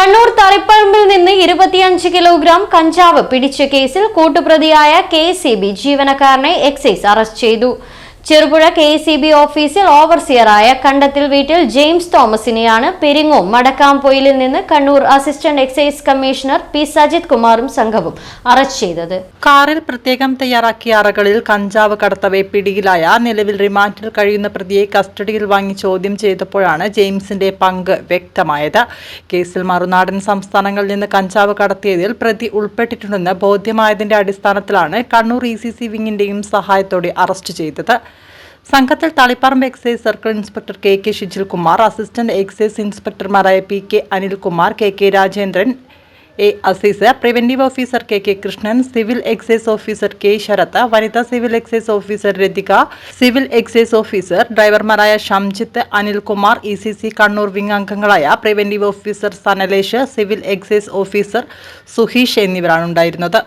കണ്ണൂർ തളിപ്പറമ്പിൽ നിന്ന് ഇരുപത്തിയഞ്ച് കിലോഗ്രാം കഞ്ചാവ് പിടിച്ച കേസിൽ കൂട്ടുപ്രതിയായ കെ സി ബി ജീവനക്കാരനെ എക്സൈസ് അറസ്റ്റ് ചെയ്തു. ചെറുപുഴ കെ സി ബി ഓഫീസിൽ ഓവർസിയറായ കണ്ടത്തിൽ വീട്ടിൽ ജെയിംസ് തോമസിനെയാണ് പെരിങ്ങോം മടക്കാംപൊയിലിൽ നിന്ന് Kannur assistant excise commissioner P Sajith കുമാറും സംഘവും അറസ്റ്റ് ചെയ്തത്. കാറിൽ പ്രത്യേകം തയ്യാറാക്കിയ അറകളിൽ കഞ്ചാവ് കടത്തവെ പിടിയിലായ നിലവിൽ റിമാൻഡിൽ കഴിയുന്ന പ്രതിയെ കസ്റ്റഡിയിൽ വാങ്ങി ചോദ്യം ചെയ്തപ്പോഴാണ് ജെയിംസിന്റെ പങ്ക് വ്യക്തമായത്. കേസിൽ മറുനാടൻ സംസ്ഥാനങ്ങളിൽ നിന്ന് കഞ്ചാവ് കടത്തിയതിൽ പ്രതി ഉൾപ്പെട്ടിട്ടുണ്ടെന്ന് ബോധ്യമായതിന്റെ അടിസ്ഥാനത്തിലാണ് കണ്ണൂർ ഇ സി സി വിങ്ങിന്റെയും സഹായത്തോടെ അറസ്റ്റ് ചെയ്തത്. സംഘത്തിൽ Taliparamba excise circle inspector K K Shijilkumar assistant excise ഇൻസ്പെക്ടർമാരായ P K Anilkumar K K Rajendran A Azeez preventive officer K K Krishnan civil excise officer K Sarath വനിതാ civil excise officer Rathika civil excise officer ഡ്രൈവർമാരായ Shamjith Anilkumar E C C Kannur wing അംഗങ്ങളായ preventive officer Sanalesh civil excise officer Suheesh എന്നിവരാണ് ഉണ്ടായിരുന്നത്